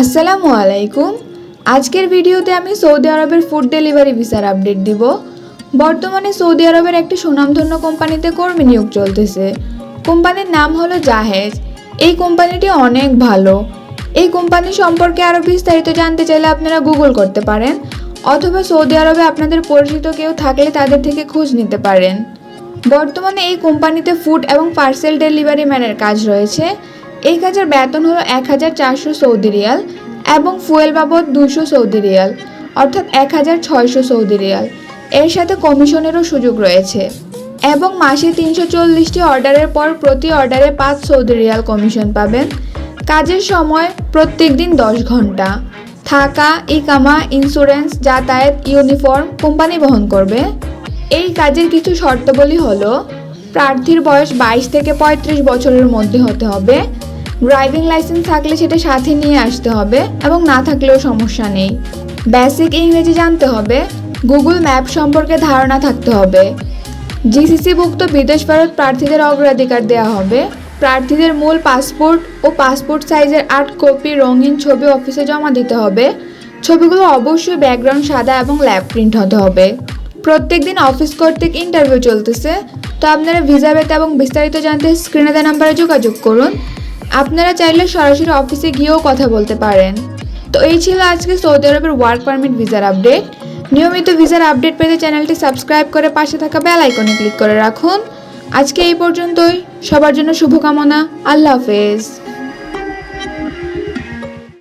আসসালামু আলাইকুম। আজকের ভিডিওতে আমি সৌদি আরবের ফুড ডেলিভারি ভিসার আপডেট দিব। বর্তমানে সৌদি আরবের একটি সুনামধন্য কোম্পানিতে কর্মী নিয়োগ চলতেছে। কোম্পানির নাম হলো জাহেজ। এই কোম্পানিটি অনেক ভালো। এই কোম্পানি সম্পর্কে আরও বিস্তারিত জানতে চাইলে আপনারা গুগল করতে পারেন, অথবা সৌদি আরবে আপনাদের পরিচিত কেউ থাকলে তাদের থেকে খোঁজ নিতে পারেন। বর্তমানে এই কোম্পানিতে ফুড এবং পার্সেল ডেলিভারি ম্যানের কাজ রয়েছে। এই কাজের বেতন হলো এক হাজার চারশো সৌদি রিয়াল এবং ফুয়েল বাবদ দুশো সৌদি রিয়াল, অর্থাৎ এক হাজার ছয়শো সৌদি রিয়াল। এর সাথে কমিশনেরও সুযোগ রয়েছে। এবং মাসে তিনশো চল্লিশটি অর্ডারের পর প্রতি অর্ডারে পাঁচ সৌদি রিয়াল কমিশন পাবেন। কাজের সময় প্রত্যেক দিন দশ ঘণ্টা। থাকা, ইকামা, ইন্স্যুরেন্স, যাতায়াত, ইউনিফর্ম কোম্পানি বহন করবে। এই কাজের কিছু শর্তাবলী হলো, প্রার্থীর বয়স বাইশ থেকে পঁয়ত্রিশ বছরের মধ্যে হতে হবে। ড্রাইভিং লাইসেন্স থাকলে সেটা সাথে নিয়ে আসতে হবে এবং না থাকলেও সমস্যা নেই। বেসিক ইংরেজি জানতে হবে গুগল ম্যাপ সম্পর্কে ধারণা থাকতে হবে। জিসিসিভুক্ত বিদেশ ভারত প্রার্থীদের অগ্রাধিকার দেওয়া হবে। প্রার্থীদের মূল পাসপোর্ট ও পাসপোর্ট সাইজের আট কপি রঙিন ছবি অফিসে জমা দিতে হবে। ছবিগুলো অবশ্যই ব্যাকগ্রাউন্ড সাদা এবং ল্যাব প্রিন্ট হতে হবে। প্রত্যেক দিন অফিস কর্তৃক ইন্টারভিউ চলতেছে। তো আপনারা ভিসা পেতে এবং বিস্তারিত জানতে স্ক্রিনে দেওয়া নাম্বারে যোগাযোগ করুন। আপনারা চাইলে সরাসরি অফিসে গিয়েও কথা বলতে পারেন। তো এই ছিল আজকে সৌদি আরবের ওয়ার্ক পারমিট ভিসার আপডেট। নিয়মিত ভিসার আপডেট পেতে চ্যানেলটি সাবস্ক্রাইব করে পাশে থাকা বেল আইকনে ক্লিক করে রাখুন। আজকে এই পর্যন্তই। সবার জন্য শুভকামনা। আল্লাহ হাফেজ।